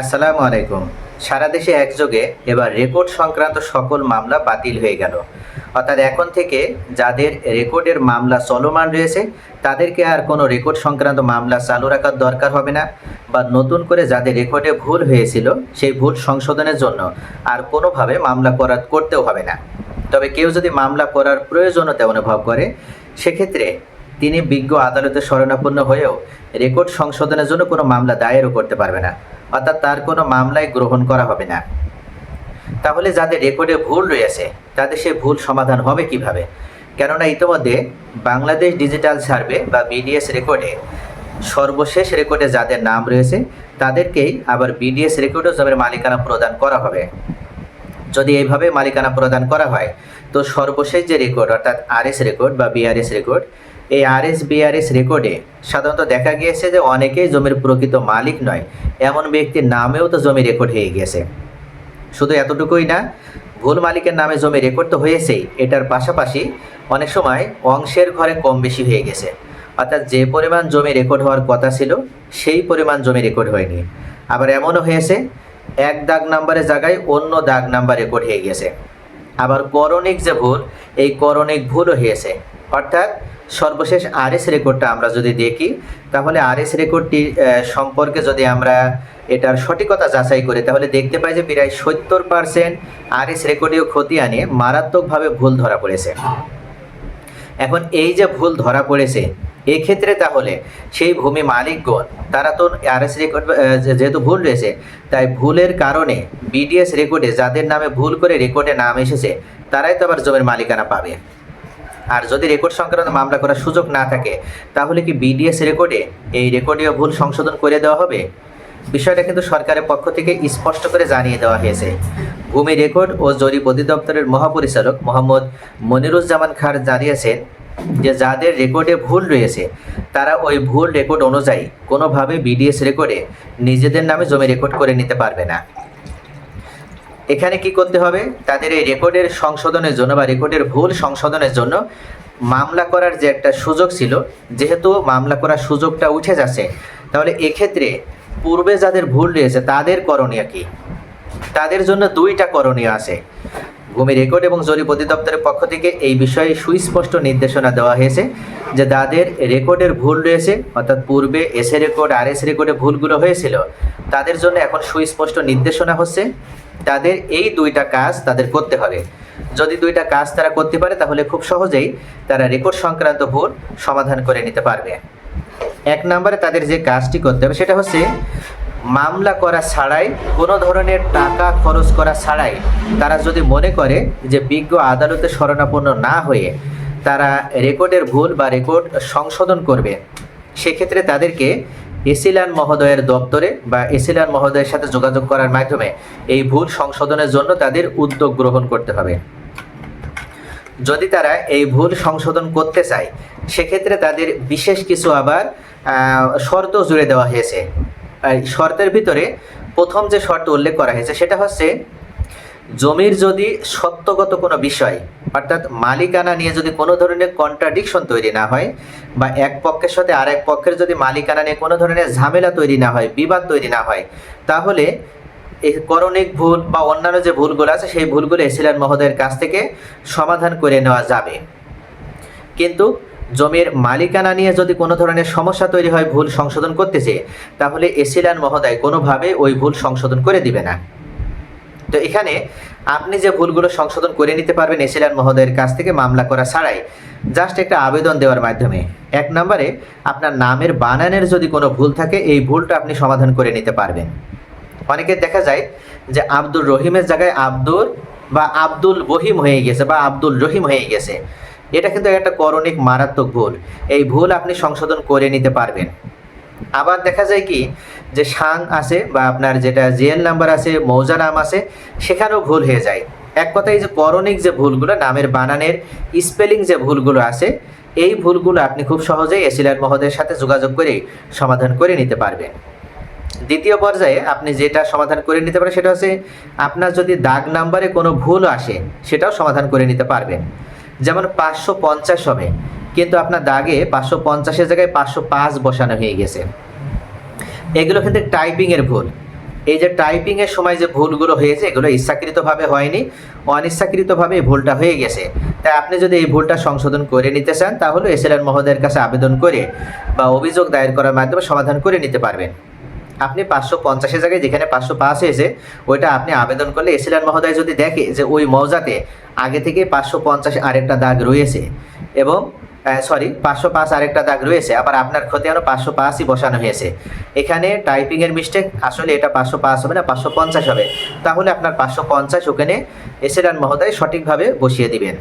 আসসালামু আলাইকুম। সারা দেশে একযোগে এবার রেকর্ড সংক্রান্ত সকল মামলা বাতিল হয়ে গেল। অর্থাৎ এখন থেকে যাদের রেকর্ডের মামলা চলমান রয়েছে, তাদেরকে আর কোনো রেকর্ড সংক্রান্ত মামলা চালু রাখার দরকার হবে না বা নতুন করে যাদের রেকর্ডে ভুল হয়েছিল, সেই ভুল সংশোধনের জন্য আর কোনোভাবে মামলা করার করতেও হবে না। তবে কেউ যদি মামলা করার প্রয়োজনীয়তা অনুভব করে, সেক্ষেত্রে তিনি বিজ্ঞ আদালতে শরণাপন্ন হয়েও রেকর্ড সংশোধনের জন্য কোনো মামলা দায়েরও করতে পারবে না। অর্থাৎ তার কোনো মামলায় গ্রহণ করা হবে না। তাহলে যাদের রেকর্ডে ভুল রয়েছে, তাদের সে ভুল সমাধান হবে কীভাবে? কেননা ইতিমধ্যে বাংলাদেশ ডিজিটাল সার্ভে বা বিডিএস রেকর্ডে সর্বশেষ রেকর্ডে যাদের নাম রয়েছে, তাদেরকেই আবার বিডিএস রেকর্ডেও জমির মালিকানা প্রদান করা হবে। যদি এইভাবে মালিকানা প্রদান করা হয়, তো সর্বশেষ যে রেকর্ড, অর্থাৎ আরএস রেকর্ড বা বিআরএস রেকর্ড এই আরএস বিআরএস রেকর্ডে সাধারণত দেখা গিয়েছে যে অনেকেই জমির প্রকৃত মালিক নয়। এমন ব্যক্তির নামেও তো জমি রেকর্ড হয়ে গিয়েছে। শুধু এতটুকুই না, ভুল মালিকের নামে জমি রেকর্ড তো হয়েছেই। এটার পাশাপাশি অনেক সময় অংশের ঘরে কম বেশি হয়ে গেছে। অর্থাৎ যে পরিমাণ জমি রেকর্ড হওয়ার কথা ছিল, সেই পরিমাণ জমি রেকর্ড হয়নি। আবার এমনও হয়েছে, এক দাগ নাম্বারের জায়গায় অন্য দাগ নাম্বার রেকর্ড হয়ে গেছে। আবার করণিক যে ভুল, এই করণিক ভুলও হয়েছে। অর্থাৎ সর্বশেষ আরএস রেকর্ডটা আমরা যদি দেখি, তাহলে আরএস রেকর্ডটি সম্পর্কে যদি আমরা এটার সঠিকতা যাচাই করি, তাহলে দেখতে পাই যে প্রায় সত্তর পার্সেন্ট আরএস রেকর্ডেও ক্ষতি আনে, মারাত্মকভাবে ভুল ধরা পড়েছে। এখন এই যে ভুল ধরা পড়েছে, এক্ষেত্রে তাহলে সেই ভূমি মালিকগণ, তারা তো আরএস রেকর্ড যেহেতু ভুল রয়েছে, তাই ভুলের কারণে বিডিএস রেকর্ডে যাদের নামে ভুল করে রেকর্ডে নাম এসেছে, তারাই তো আবার জমির মালিকানা পাবে। আর যদি রেকর্ড সংক্রান্ত মামলা করার সুযোগ না থাকে, তাহলে কি বিডিএস রেকর্ডে এই রেকর্ডেও ভুল সংশোধন করে দেওয়া হবে? বিষয়টা কিন্তু সরকারের পক্ষ থেকে স্পষ্ট করে জানিয়ে দেওয়া হয়েছে। ভূমি রেকর্ড ও জরিপ অধিদপ্তরের মহাপরিচালক মোহাম্মদ মনিরুজ্জামান খান জানিয়েছেন যে, যাদের রেকর্ডে ভুল রয়েছে, তারা ওই ভুল রেকর্ড অনুযায়ী কোনোভাবে বিডিএস রেকর্ডে নিজেদের নামে জমি রেকর্ড করে নিতে পারবে না। এখানে কি করতে হবে? তাদের এই রেকর্ডের সংশোধনের জন্য বা রেকর্ডের ভুল সংশোধনের জন্য মামলা করার যে একটা সুযোগ ছিল, যেহেতু মামলা করার সুযোগটা উঠে যাচ্ছে, তাহলে এক্ষেত্রে পূর্বে যাদের ভুল রয়েছে তাদের করণীয় কি? তাদের জন্য দুইটা করণীয় আছে। ভূমি রেকর্ড এবং জরিপ অধিদপ্তরের পক্ষ থেকে এই বিষয়ে সুস্পষ্ট নির্দেশনা দেওয়া হয়েছে যে তাদের রেকর্ডের ভুল রয়েছে, অর্থাৎ পূর্বে এসএ রেকর্ড আর এস রেকর্ডে ভুলগুলো হয়েছিল। তাদের জন্য এখন সুস্পষ্ট নির্দেশনা হচ্ছে তাদের এই দুইটা কাজ তাদের করতে হবে। যদি দুইটা কাজ তারা করতে পারে, তাহলে খুব সহজেই তারা রেকর্ড সংক্রান্ত ভুল সমাধান করে নিতে পারবে। এক নম্বরে তাদের যে কাজটি করতে হবে, সেটা হচ্ছে মামলা করা ছাড়াই, কোনো ধরনের টাকা খরচ করা ছাড়াই তারা যদি মনে করে যে বিজ্ঞ আদালতে শরণাপন্ন না হয়ে তারা রেকর্ডের ভুল বা রেকর্ড সংশোধন করবে, সেক্ষেত্রে তাদেরকে এসিলান মহোদয়ের দপ্তরে বা এসিলান মহোদয়ের সাথে যোগাযোগ করার মাধ্যমে এই ভুল সংশোধনের জন্য তাদের উদ্যোগ গ্রহণ করতে হবে। যদি তারা এই ভুল সংশোধন করতে চায়, সেক্ষেত্রে তাদের বিশেষ কিছু আবার শর্ত জুড়ে দেওয়া হয়েছে। শর্তের ভিতরে প্রথম যে শর্ত উল্লেখ করা হয়েছে সেটা হচ্ছে জমির যদি সত্যগত কোনো বিষয়, অর্থাৎ মালিকানা নিয়ে যদি কোনো ধরনের কন্ট্রাডিকশন তৈরি না হয় বা এক পক্ষের সাথে আর এক পক্ষের যদি মালিকানা নিয়ে কোনো ধরনের ঝামেলা তৈরি না হয়, বিবাদ তৈরি না হয়, তাহলে করণিক ভুল বা অন্যান্য যে ভুলগুলো আছে সেই ভুলগুলো এসিলান মহোদয়ের কাছ থেকে সমাধান করে নেওয়া যাবে। কিন্তু জমির মালিকানা নিয়ে যদি কোনো ধরনের সমস্যা তৈরি হয়, ভুল সংশোধন করতেছে তাহলে এসিলান মহোদয় কোনোভাবে ওই ভুল সংশোধন করে দিবে না। তো এখানে আপনি যে ভুলগুলো সংশোধন করে নিতে পারবেন এসিলান মহোদয়ের কাছ থেকে মামলা করা ছাড়াই, জাস্ট একটা আবেদন দেওয়ার মাধ্যমে। এক নম্বরে, আপনার নামের বানানের যদি কোনো ভুল থাকে, এই ভুলটা আপনি সমাধান করে নিতে পারবেন। অনেকে দেখা যায় যে আব্দুর রহিমের জায়গায় আব্দুর বা আব্দুল বহিম হয়ে গেছে বা আব্দুল রহিম হয়ে গেছে। এটা কিন্তু একটা করণিক মারাত্মক ভুল। এই ভুল আপনি সংশোধন করে নিতে পারবেন। আবার দেখা যায় কি, যে সাং আছে বা আপনার যেটা জিএল নাম্বার আছে, মৌজা নাম আছে, সেখানেও ভুল হয়ে যায়। এক কথায় যে করণিক যে ভুলগুলো, নামের বানানের স্পেলিং যে ভুলগুলো আছে, এই ভুলগুলো আপনি খুব সহজেই এসিলার মহোদয়ের সাথে যোগাযোগ করে সমাধান করে নিতে পারবেন। দ্বিতীয় পর্যায়ে আপনি যেটা সমাধান করে নিতে পারেন, সেটা হচ্ছে আপনার যদি দাগ নাম্বারে কোনো ভুল আসে, সেটাও সমাধান করে নিতে পারবেন। যেমন পাঁচশো পঞ্চাশ হবে। কিন্তু আপনার দাগে পাঁচশো পঞ্চাশের জায়গায় পাঁচশো পাঁচ বসানো হয়ে গেছে। এগুলো কিন্তু টাইপিংয়ের ভুল। এই যে টাইপিংয়ের সময় যে ভুলগুলো হয়েছে, এগুলো ইচ্ছাকৃতভাবে হয়নি, অনিচ্ছাকৃতভাবে এই ভুলটা হয়ে গেছে। তাই আপনি যদি এই ভুলটা সংশোধন করে নিতে চান, তাহলে এসএলআর মহোদয়ের কাছে আবেদন করে বা অভিযোগ দায়ের করার মাধ্যমে সমাধান করে নিতে পারবেন। আপনি পাঁচশো পঞ্চাশের জায়গায় যেখানে পাঁচশো পাস হয়েছে, ওইটা আপনি আবেদন করলে এসিলার মহোদয় যদি দেখে যে ওই মৌজাতে আগে থেকে পাঁচশো পঞ্চাশ আরেকটা দাগ রয়েছে এবং সরি পাঁচশো পাঁচ আরেকটা দাগ রয়েছে, আবার আপনার আরও পাঁচশো পাঁচই বসানো হয়েছে। এখানে টাইপিংয়ের মিস্টেক আসলে এটা পাঁচশো পাঁচ হবে না, পাঁচশো পঞ্চাশ হবে। তাহলে আপনার পাঁচশো পঞ্চাশ ওখানে এসিলার মহোদয় সঠিকভাবে বসিয়ে দিবেন।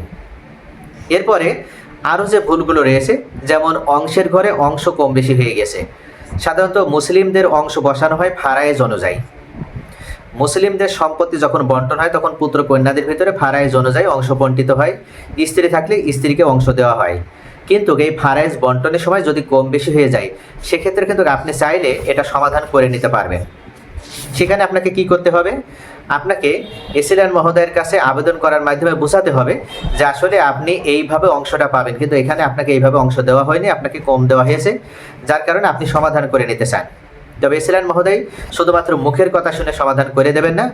এরপরে আরও যে ভুলগুলো রয়েছে, যেমন অংশের ঘরে অংশ কম বেশি হয়ে গেছে। সাধারণত মুসলিমদের অংশ বসানো হয় ফারায়েজ অনুযায়ী মুসলিমদের সম্পত্তি যখন বন্টন হয়, তখন পুত্র কন্যাদের ভিতরে ফারাইজ অনুযায়ী অংশ বন্টিত হয়। স্ত্রী থাকলে স্ত্রীকে অংশ দেওয়া হয়। কিন্তু এই ফারাইজ বন্টনের সময় যদি কম বেশি হয়ে যায়, সেক্ষেত্রে কিন্তু আপনি চাইলে এটা সমাধান করে নিতে পারবেন। সেখানে আপনাকে কি করতে হবে? আপনাকে এসিলান মহোদয়ের কাছে আবেদন করার মাধ্যমে বোঝাতে হবে যে আসলে আপনি এইভাবে অংশটা পাবেন। কিন্তু এখানে আপনাকে এইভাবে অংশ দেওয়া হয়নি, আপনাকে কম দেওয়া হয়েছে, যার কারণে আপনি সমাধান করে নিতে চান। তবে এসিলান মহোদয়, শুধুমাত্র মুখের কথা শুনে সমাধান করে দেবেন না,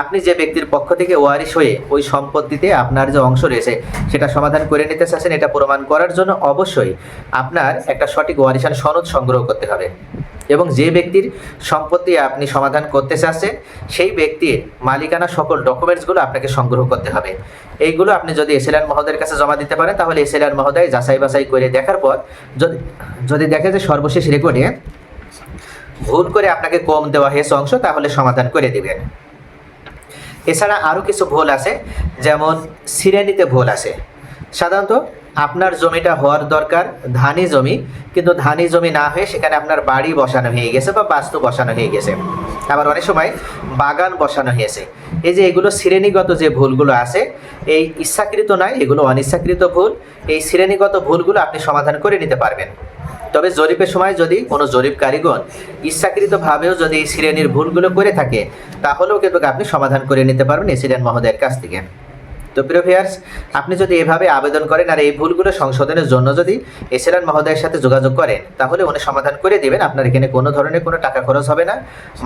আপনি যে ব্যক্তির পক্ষ থেকে ওয়ারিশ হয়ে ওই সম্পত্তিতে আপনার যে অংশ রয়েছে, সেটা সমাধান করে নিতে চাচ্ছেন, এটা প্রমাণ করার জন্য অবশ্যই আপনার একটা সঠিক ওয়ারিশান সনদ সংগ্রহ করতে হবে। এবং যে ব্যক্তির সম্পত্তি আপনি সমাধান করতে চাচ্ছেন, সেই ব্যক্তির মালিকানা সকল ডকুমেন্টসগুলো আপনাকে সংগ্রহ করতে হবে। এইগুলো আপনি যদি এসএলআর মহোদয়ের কাছে জমা দিতে পারেন, তাহলে এসএলআর মহোদয় যাচাই বাছাই করে দেখার পর যদি যদি দেখে যে সর্বশেষ রেকর্ডে ভুল করে আপনাকে কম দেওয়া হয়েছে অংশ, তাহলে সমাধান করে দিবেন। এছাড়া আরও কিছু ভুল আছে, যেমন শ্রেণীতে ভুল আছে। সাধারণত আপনার জমিটা হওয়ার দরকার ধানি জমি, কিন্তু ধানি জমি না হয়ে সেখানে আপনার বাড়ি বসানো হয়ে গেছে বা বাস্তু বসানো হয়ে গেছে। আবার অনেক সময় বাগান বসানো হয়েছে। এই যে এগুলো শ্রেণীগত যে ভুলগুলো আছে, এই ইচ্ছাকৃত নয়, এগুলো অনিচ্ছাকৃত ভুল। এই শ্রেণীগত ভুলগুলো আপনি সমাধান করে নিতে পারবেন। তবে জরিপের সময় যদি কোনো জরিপ কারিগণ ইচ্ছাকৃতভাবেও যদি এই শ্রেণির ভুলগুলো করে থাকে, তাহলেও কিন্তু আপনি সমাধান করে নিতে পারবেন এসিডেন্ট মহোদয়ের কাছ থেকে। তো প্রিয় ভিয়ার্স আপনি যদি এভাবে আবেদন করেন আর এই ভুলগুলো সংশোধনের জন্য যদি এসিডেন্ট মহোদয়ের সাথে যোগাযোগ করেন, তাহলে উনি সমাধান করে দেবেন। আপনার এখানে কোনো ধরনের কোনো টাকা খরচ হবে না,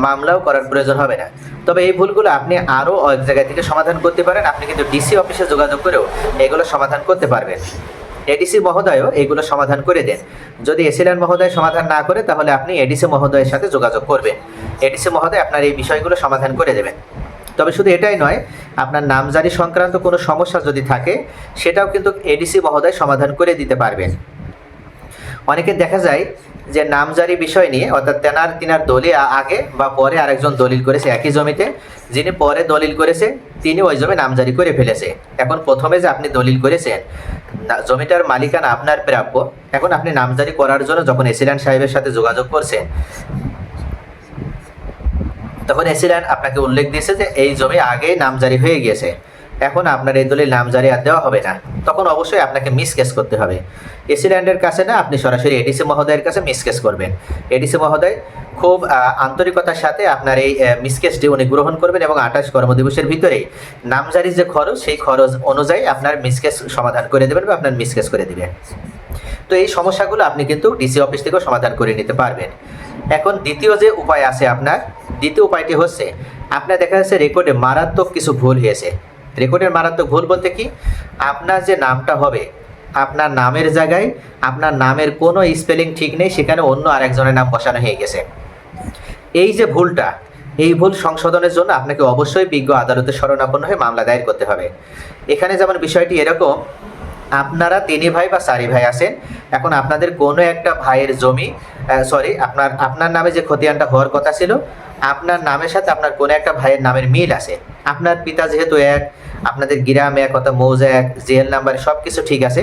মামলাও করার প্রয়োজন হবে না। তবে এই ভুলগুলো আপনি আরও এক জায়গা থেকে সমাধান করতে পারেন। আপনি কিন্তু ডিসি অফিসে যোগাযোগ করেও এগুলো সমাধান করতে পারবেন। এডিসি মহোদয়ও এগুলো সমাধান করে দেন। যদি এসিলান মহোদয় সমাধান না করে, তাহলে আপনি এডিসি মহোদয়ের সাথে যোগাযোগ করবেন। এডিসি মহোদয় আপনার এই বিষয়গুলো সমাধান করে দেবেন। তবে শুধু এটাই নয়, আপনার নামজারি সংক্রান্ত কোনো সমস্যা যদি থাকে, সেটাও কিন্তু এডিসি মহোদয় সমাধান করে দিতে পারবেন। অনেকে দেখা যায় যে নামজারি বিষয় নিয়ে, অর্থাৎ তেনার, তিনার দলিল আগে বা পরে আরেকজন দলিল করেছে একই জমিতে। যিনি পরে দলিল করেছে, তিনি ওই জমি নামজারি করে ফেলেছে। এখন প্রথমে যে আপনি দলিল করেছেন জমিটার মালিকানা আপনার প্রাপ্য। এখন আপনি নামজারি করার জন্য যখন এসিল্যান্ড সাহেবের সাথে যোগাযোগ করছেন, তখন এসিল্যান্ড আপনাকে উল্লেখ দিয়েছে যে এই জমি আগেই নামজারি হয়ে গিয়েছে। এখন আপনার এই দলিল নামজারি আর দেওয়া হবে না। তখন অবশ্যই আপনাকে মিসকেস করতে হবে। এসিল্যান্ডের কাছে না আপনি সরাসরি এডিসি মহোদয়ের কাছে মিসকেস করবেন। এডিসি মহোদয় খুব আন্তরিকতার সাথে আপনার এই মিসকেসটি উনি গ্রহণ করবেন এবং আঠাশ কর্মদিবসের ভিতরেই নামজারির যে খরচ, সেই খরচ অনুযায়ী আপনার মিসকেস সমাধান করে দেবেন বা আপনার মিসকেস করে দেবেন। তো এই সমস্যাগুলো আপনি কিন্তু ডিসি অফিস থেকেও সমাধান করে নিতে পারবেন। এখন দ্বিতীয় যে উপায় আছে আপনার, দ্বিতীয় উপায়টি হচ্ছে, আপনার দেখা যাচ্ছে রেকর্ডে মারাত্মক কিছু ভুল হয়েছে। রেকর্ডের মারাত্মক ভুল বলতে কি? আপনার যে নামটা হবে, আপনার নামের জায়গায়, আপনার নামের কোনো স্পেলিং ঠিক নেই, সেখানে অন্য আরেকজনের নাম বসানো হয়ে গেছে। এই যে ভুলটা, এই ভুল সংশোধনের জন্য আপনাকে অবশ্যই বিজ্ঞ আদালতে শরণাপন্ন হয়ে মামলা দায়ের করতে হবে। এখানে যেমন বিষয়টি এরকম, আপনারা তিনই ভাই বা চারি ভাই আছেন, এখন আপনাদের কোনো একটা ভাইয়ের জমি সরি আপনার আপনার নামে যে খতিয়ানটা হওয়ার কথা ছিল, আপনার নামের সাথে আপনার কোনো একটা ভাইয়ের নামের মিল আছে। আপনার পিতা যেহেতু এক আপনাদের গ্রাম এক, অর্থাৎ মৌজা এক, জেল নাম্বার সব কিছু ঠিক আছে।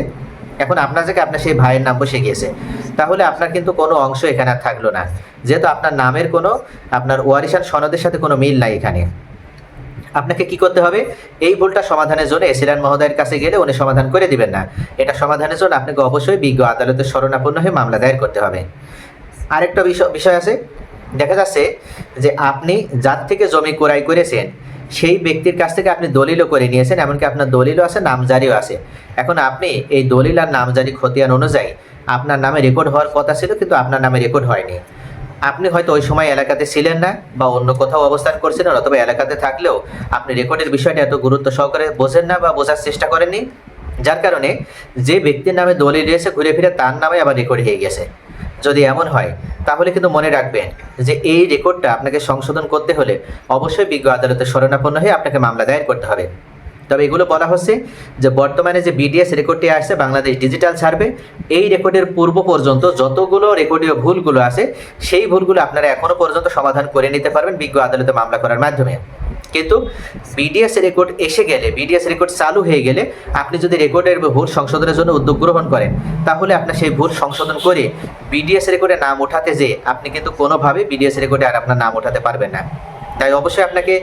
এখন আপনার জায়গায় আপনার সেই ভাইয়ের নাম বসে গিয়েছে। তাহলে আপনার কিন্তু কোনো অংশ এখানে আর থাকল না। যেহেতু আপনার নামের কোনো, আপনার ওয়ারিশান সনদের সাথে কোনো মিল নাই এখানে। আপনাকে কি করতে হবে? এই ভুলটা সমাধানের জন্য এসিলান মহোদয়ের কাছে গেলে উনি সমাধান করে দিবেন না। এটা সমাধানের জন্য আপনাকে অবশ্যই বিজ্ঞ আদালতের শরণাপন্ন হয়ে মামলা দায়ের করতে হবে। আরেকটা বিষয় বিষয় আছে। দেখা যাচ্ছে যে আপনি যার থেকে জমি ক্রয় করেছেন সেই ব্যক্তির কাছ থেকে আপনি দলিলও করে নিয়েছেন, এমনকি আপনার দলিলও আছে, নামজারিও আছে। এখন আপনি এই দলিল আর নামজারি খতিয়ান অনুযায়ী আপনার নামে রেকর্ড হওয়ার কথা ছিল, কিন্তু আপনার নামে রেকর্ড হয়নি। আপনি হয়তো ওই সময় এলাকাতে ছিলেন না, বা অন্য কোথাও অবস্থান করছিলেন, অথবা এলাকাতে থাকলেও আপনি রেকর্ডের বিষয়টা এত গুরুত্ব সহকারে বোঝেন না, বা বোঝার চেষ্টা করেননি। যার কারণে যে ব্যক্তির নামে দলিল রয়েছে ঘুরে ফিরে তার নামে আবার রেকর্ড হয়ে গেছে। যদি এমন হয়, তাহলে কিন্তু মনে রাখবেন যে এই রেকর্ডটা আপনাকে সংশোধন করতে হলে অবশ্যই বিজ্ঞ আদালতে শরণাপন্ন হয়ে আপনাকে মামলা দায়ের করতে হবে। তবে এগুলো বলা হচ্ছে যে বর্তমানে যে বিডিএস রেকর্ডটি আসছে, বাংলাদেশ ডিজিটাল সার্ভে এই রেকর্ডের পূর্ব পর্যন্ত যতগুলো রেকর্ডীয় ভুলগুলো আছে, সেই ভুলগুলো আপনারা এখনও পর্যন্ত সমাধান করে নিতে পারবেন বিজ্ঞ আদালতে মামলা করার মাধ্যমে। কিন্তু বিডিএস রেকর্ড এসে গেলে বিডিএস রেকর্ড চালু হয়ে গেলে আপনি যদি রেকর্ডের ভুল সংশোধনের জন্য উদ্যোগ গ্রহণ করেন, তাহলে আপনার সেই ভুল সংশোধন করে বিডিএস রেকর্ডে নাম ওঠাতে যে আপনি কিন্তু কোনোভাবে বিডিএস রেকর্ডে আর আপনার নাম ওঠাতে পারবেন না। তাই অবশ্যই আপনাকে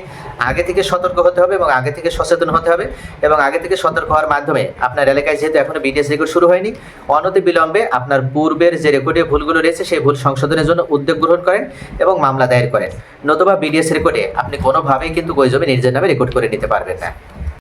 আগে থেকে সতর্ক হতে হবে এবং আগে থেকে সচেতন হতে হবে এবং আগে থেকে সতর্ক হওয়ার মাধ্যমে আপনার এলাকায় যেহেতু এখনও বিটিএস রেকর্ড শুরু হয়নি, অনতি বিলম্বে আপনার পূর্বের যে রেকর্ডে ভুলগুলো রয়েছে সেই ভুল সংশোধনের জন্য উদ্যোগ গ্রহণ করেন এবং মামলা দায়ের করেন। নতুবা বিডিএস রেকর্ডে আপনি কোনোভাবেই কিন্তু ওই জমি নিজের নামে রেকর্ড করে নিতে পারবেন না।